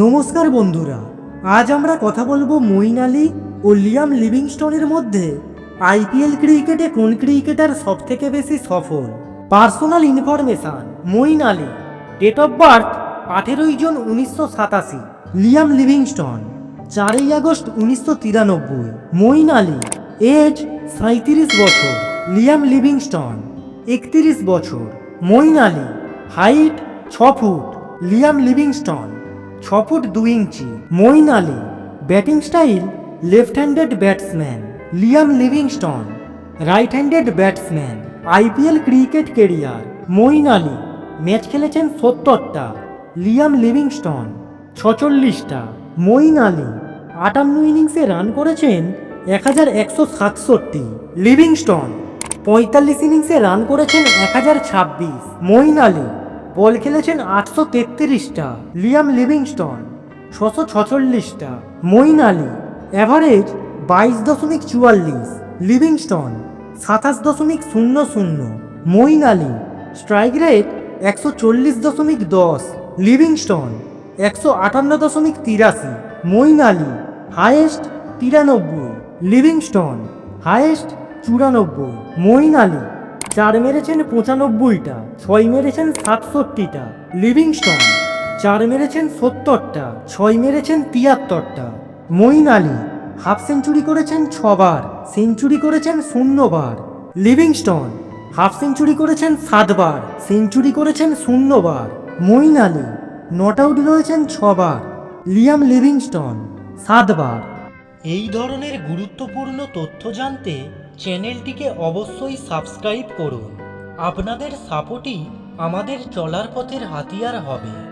নমস্কার বন্ধুরা, আজ আমরা কথা বলব মঈন আলী ও লিয়াম লিভিংস্টনের মধ্যে আইপিএল ক্রিকেটে কোন ক্রিকেটার সব থেকে বেশি সফল? Personal information, Moeen Ali. Date of birth আঠেরোই জুন উনিশশো সাতাশি। লিয়াম লিভিংস্টন, চারই আগস্ট উনিশশো তিরানব্বই। মঈন আলী এজ সাঁত্রিশ বছর। লিয়াম লিভিংস্টন, একত্রিশ বছর। মঈন আলী হাইট ছ ফুট। লিয়াম লিভিংস্টন ফুট দুই ইঞ্চি, Moeen Ali, batting style left handed batsman, Liam Livingstone right handed batsman, IPL cricket career, Moeen Ali, match খেলেছেন সত্তরটা, লিয়াম লিভিংস্টন, ছচল্লিশটা মঈন আলী, আটান্ন ইনিংসে রান করেছেন এক হাজার একশো সাতষট্টি, লিভিংস্টন, পঁয়তাল্লিশ ইনিংসে রান করেছেন এক হাজার ছাব্বিশ মঈন আলী বল খেলেছেন আটশো তেত্রিশটা, লিয়াম লিভিংস্টন ছশো ছচল্লিশটা, মঈন আলী অ্যাভারেজ বাইশ দশমিক চুয়াল্লিশ, লিভিংস্টন সাতাশ দশমিক শূন্য শূন্য, মঈন আলী স্ট্রাইক রেট একশো চল্লিশ দশমিক দশ, লিভিংস্টন একশো আটান্ন দশমিক তিরাশি, মঈন আলী হায়েস্ট তিরানব্বই, লিভিংস্টন হায়েস্ট চুরানব্বই, মঈন আলী চার মেরেছেন পঁচানব্বইটা, ছয় মেরেছেন সাতষট্টিটা, লিভিংস্টন। চার মেরেছেন সত্তরটা, ছয় মেরেছেন তিয়াত্তরটা। মঈন আলী, হাফ সেঞ্চুরি করেছেন ছবার, সেঞ্চুরি করেছেন শূন্যবার। লিভিংস্টন, হাফ সেঞ্চুরি করেছেন সাতবার, সেঞ্চুরি করেছেন শূন্যবার। মঈন আলী, নট আউট রয়েছেন ছবার। লিয়াম লিভিংস্টন, সাতবার। এই ধরনের গুরুত্বপূর্ণ তথ্য জানতে চ্যানেলটিকে অবশ্যই সাবস্ক্রাইব করুন। আপনাদের সাপোর্টই আমাদের চলার পথের হাতিয়ার হবে।